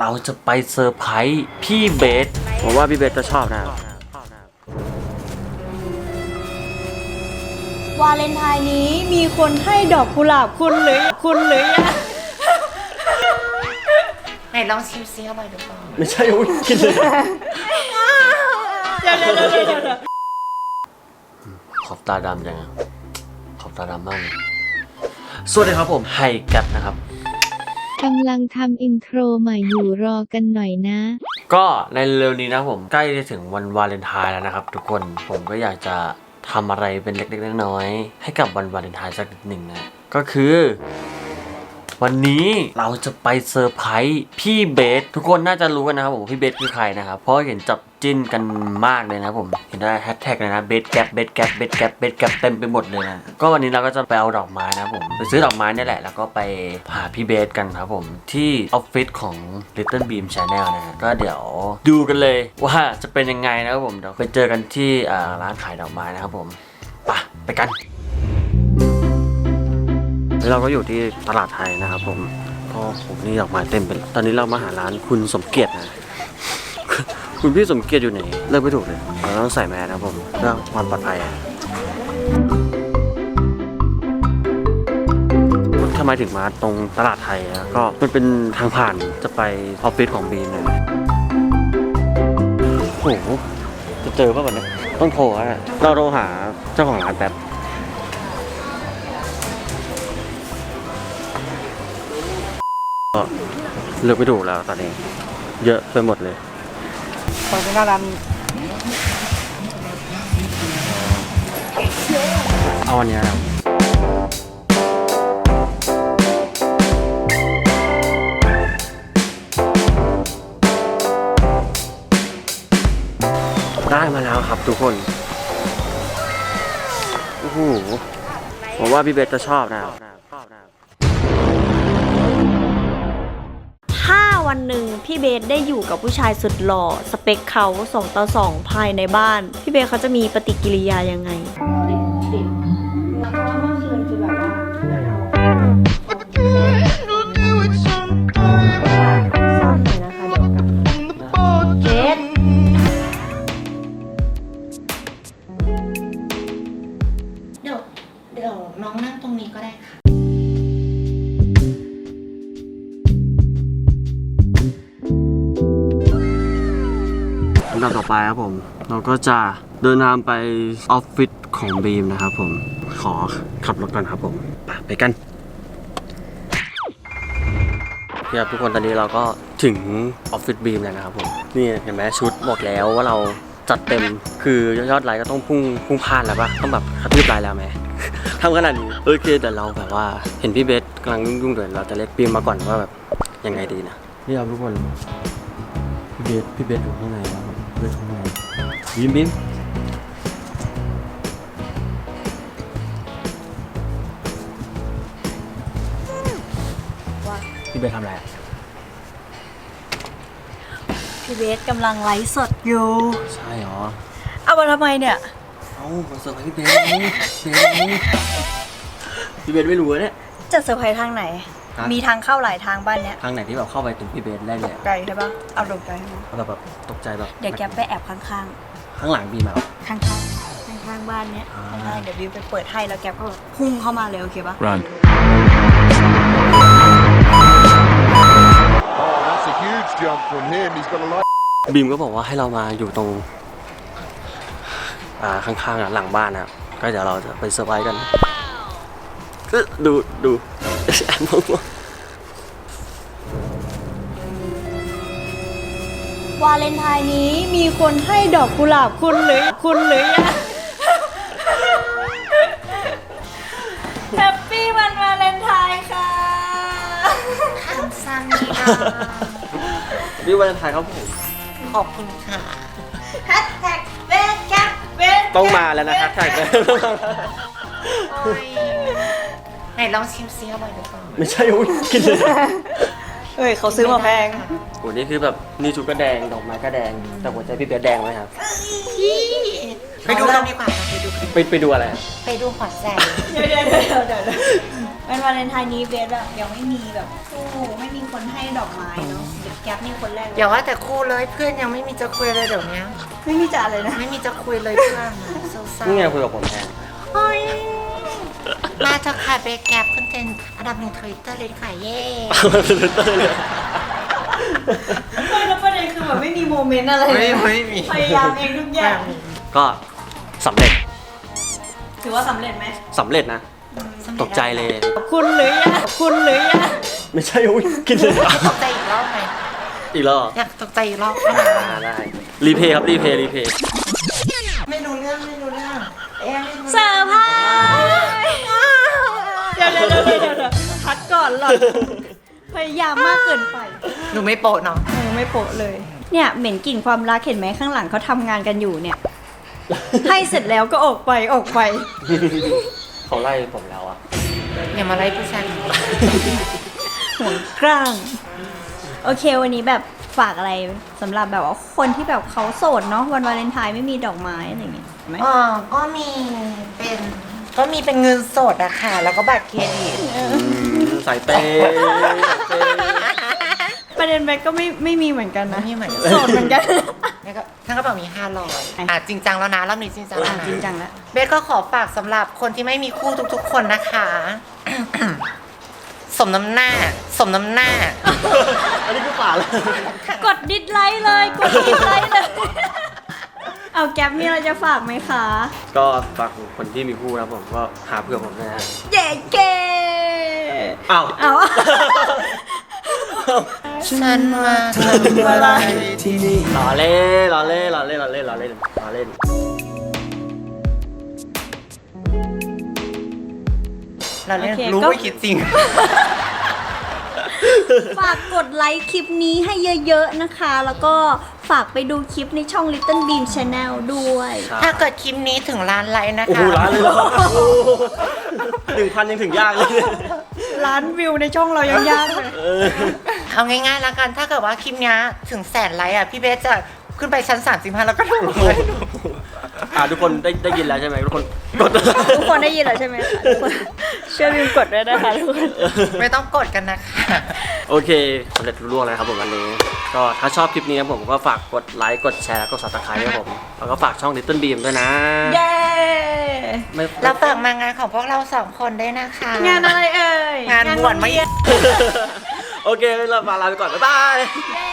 เราจะไปเซอร์ไพรส์พี่เบส ผมว่าพี่เบสจะชอบนะวาเลนไทน์นี้มีคนให้ดอกกุหลาบคุณหรือ คุณหรือยังไหนลองชิมซิอร่อยหรือเปล่าไม่ใช่โอ้ยกินเลยเดี๋ยวเดี๋ยวเดี๋ยวเดี๋ยวเดี๋ยวขอบตาดำจังอะขอบตาดำมากเลยสวัสดีครับผมไฮกัดนะครับ กำลังทำอินโทรใหม่อยู่รอกันหน่อยนะ ก็ในเร็วนี้นะผมใกล้จะถึงวันวาเลนไทน์แล้วนะครับ ทุกคนผมก็อยากจะทำอะไรเป็นเล็กๆน้อยๆให้กับวันวาเลนไทน์สักนิดหนึ่งนะก็คือ วันนี้เราจะไปเซอร์ไพรส์พี่เบสทุกคนน่าจะรู้กันนะครับผมพี่เบสคือใครนะครับเพราะเห็นจับ จิ้นกันมากเลยนะผม เห็นได้แฮชแท็กเลยนะเบสแกปเบสแกปเบสแกปเบสแกปเต็มไปหมดเลยนะ ก็วันนี้เราก็จะไปเอาดอกไม้นะผม ไปซื้อดอกไม้นี่แหละ แล้วก็ไปหาพี่เบสกันครับผม ที่ออฟฟิศของ Little Beam Channel นะฮะก็เดี๋ยวดูกันเลยว่าจะเป็นยังไงนะครับผมเดี๋ยวไปเจอกันที่ร้านขายดอกไม้นะครับผมไปไปกัน เราก็อยู่ที่ตลาดไทยนะครับผมก็ผมนี่ดอกไม้เต็มไปตอนนี้เรามาหาร้านคุณสมเกียรตินะ คุณพี่สมเกียรติอยู่ไหนเลิกไม่ถูกเลยเราต้องใส่แมสนะครับผมเพื่อความปลอดภัยอะทำไมถึงมาตรงตลาดไทยอะก็มันเป็นทางผ่านจะไปออฟฟิศของบีมเนี่ยโอ้โหจะเจอป่ะวันนี้ต้องโทรอะเราโทรหาเจ้าของร้านแป๊บก็เลือกไม่ถูกแล้วตอนนี้ เยอะไปหมดเลย เอาอันเนี้ยครับได้มาแล้วครับทุกคนโอ้โหผมว่าพี่เบสจะชอบนะครับ วันหนึ่งพี่เบสได้อยู่กับผู้ชายสุดหล่อสเปคเขาสองต่อสองภายในบ้าน พี่เบสเขาจะมีปฏิกิริยายังไง ดับต่อไปครับผม เราก็จะเดินทางไปออฟฟิศของบีมนะครับผมขอขับรถก่อนครับผมไปกันครับทุกคนตอนนี้เราก็ถึงออฟฟิศบีมแล้วนะครับผมนี่เห็นไหมชุดบอกแล้วว่าเราจัดเต็มคือยอดไลค์ก็ต้องพุ่งพุ่งพลาดแล้วปะต้องแบบกระทืบไลค์แล้วไหมทำขนาดนี้โอเคแต่เราแบบว่าเห็นพี่เบสกำลังยุ่งๆเดี๋ยวเราจะเรียกบีมมาก่อนว่าแบบยังไงดีนะนี่ครับทุกคนพี่เบสพี่เบสอยู่ข้างในแล้ว พี่เบสอยู่ข้างในบิมบิมพี่เบสทำอะไรอะพี่เบสกำลังไลฟ์สดอยู่ใช่เหรอ เอามาทำไมเนี่ย เอ้ามาเซอร์ไพรส์พี่เบสไงเบสไงพี่เบสไม่รู้อะเนี่ยจะเซอร์ไพรส์ทางไหน ฮะ มีทางเข้าหลายทางบ้านเนี้ยทางไหนที่แบบเข้าไปถึงพี่เบสได้เลยอะไกลใช่ปะเอาดงใจให้มาแล้วแบบตกใจแบบเดี๋ยวแกไปแอบข้างข้างหลังบีมอะๆข้างๆ ข้างๆบ้านเนี้ยอ่า ข้างๆเดี๋ยวบิวไปเปิดให้แล้วแกก็แบบพุ่งเข้ามาเลยโอเคปะ Run. Oh, that's a huge jump from him. He's got a lot. บีมก็บอกว่าให้เรามาอยู่ตรง อ่าข้างๆอะหลังบ้านนะครับก็เดี๋ยวเราจะไปเซอร์ไพรส์กันเอ้ยดูดู แอบมองวาเลนไทน์นี้มีคนให้ดอกกุหลาบคุณหรือคุณหรือยังแฮปปี้วันวาเลนไทน์ค่ะคำสั่งนี่นะนี่วันไทยครับผม ขอบคุณค่ะแฮชแท็กเบสแคปเบสต้องมาแล้วนะครับใช่โอ้ยไห นลองชิมซิอร่อยหรือเปล่าไม่ใช่โอ้ยกินเลยเอ้ยเขาซื้อมาแพง โอ้นี่คือแบบนี่ชุดก็แดงดอกไม้ก็แดง แต่หัวใจพี่เบียร์แดงไหมครับ ไปดูกันดีกว่าค่ะไปดูกันไปไปดูอะไรอะไปดูหัวใจเดี๋ยวเดี๋ยวเดี๋ยวเดี๋ยววันวาเลนไทน์นี้เบสแบบยังไม่มีแบบคู่ไม่มีคนให้ดอกไม้เนาะเดี๋ยวแก๊ปนี่คนแรกเลยอย่าว่าแต่คู่เลยเพื่อนยังไม่มีจะคุยเลยเดี๋ยวนี้ไม่มีจะอะไรนะ ไม่มีจะคุยเลยเพื่อนเศร้าๆนี่ไงคุยกับผมแทนโอ้ยมา เถอะค่ะเบรกแกปขึ้นเทรนด์อันดับหนึ่งทวิตเตอร์เลยค่ะเย่ไม่แล้วประเด็นคือแบบไม่มีโมเมนต์อะไรเลยไม่ไม่มี พยายามเองทุกอย่าง ก็สำเร็จถือว่าสำเร็จไหมสำเร็จนะ ตกใจเลยคุณหรือยังคุณหรือยังไม่ใช่อุ้ยกินเลยตกใจอีกรอบไหมอีกแล้วเหรออยากตกใจอีกรอบอ่าได้รีเพย์ครับรีเพย์รีเพย์ไม่รู้เรื่องไม่รู้เรื่องเอ๊ะไม่รู้เซอร์ไพรส์เดี๋ยวเดี๋ยวเดี๋ยวเดี๋ยวเดี๋ยวพัดก่อนหล่อนพยายามมากเกินไปหนูไม่โปะเนาะเออไม่โปะเลย เนี่ยเหม็นกลิ่นความรักเห็นไหมข้างหลังเขาทำงานกันอยู่เนี่ย ให้เสร็จแล้วก็ออกไปออกไป เขาไล่ผมแล้วอะ อย่ามาไล่ผู้ชายห่วงกลาง โอเควันนี้แบบฝากอะไรสำหรับแบบว่าคนที่แบบเขาโสดเนาะวันวาเลนไทน์ไม่มีดอกไม้อะไรอย่างเงี้ยไหมอ๋อก็มีเป็น ก็มีเป็นเงินสดอะค่ะ แล้วก็บัตรเครดิตสายเปย์สายเปย์ประเด็นแบกก็ไม่ไม่มีเหมือนกันนะไม่มีเหมือนกันโสดเหมือนกันแล้วก็ทั้งกระเป๋ามีห้าร้อยอะจริงจังแล้วนะรอบนี้จริงจังแล้วอะนะจริงจังแล้วเบสก็ขอฝากสำหรับคนที่ไม่มีคู่ทุก ๆ คนนะคะ สมน้ำหน้า สมน้ำหน้า อันนี้คือป่าแล้วกดดิสไลค์เลย กดดิสไลค์เลย เอาแก๊ปมีอะไรจะฝากไหมคะ ก็ฝากคนที่มีคู่นะผมก็หาเพื่อนผมด้วยนะเย้เกอ้าวเอา ฉันมาทำอะไรล้อเล่นล้อเล่นล้อเล่นล้อเล่นล้อเล่นล้อเล่นเราเล่นโอเครู้ก็ ไม่คิดจริง ฝากกดไลค์คลิปนี้ให้เยอะๆนะคะ แล้วก็ ฝากไปดูคลิปในช่อง Little Beam Channel ด้วยถ้าเกิดคลิปนี้ถึงล้านไลค์นะโอ้โหคะ ร้านเลยเหรอหนึ่งพันยังถึงยากเลยล้านวิวในช่องเรายังยากเลย เออ เอาง่ายๆแล้วกัน ถ้าเกิดว่าคลิปเนี้ยถึงแสนไลค์อะ พี่เบสจะขึ้นไปชั้น 35 แล้วก็ถูกเลย อ่าทุกคนได้ได้ยินแล้วใช่ไหมทุกคนกดทุกคนได้ยินแล้วใช่ไหมคะทุกคนช่วยวิวกดด้วยนะคะทุกคน ไม่ต้องกดกันนะคะ โอเคสำเร็จรุ่ล่วงแล้วครับผมวันนี้ ก็ถ้าชอบคลิปนี้นะผมก็ฝากกดไลค์กดแชร์แล้วก็สับสไครต์ครับผม แล้วก็ฝากช่อง Little Beam ด้วยนะ เย้ไม่แล้วฝากมางานของพวกเราสองคนด้วยนะคะ งานอะไรเอ่ยงานบวชไม่เรียนโอเคเรามาลาไปก่อน บ๊ายบาย เย้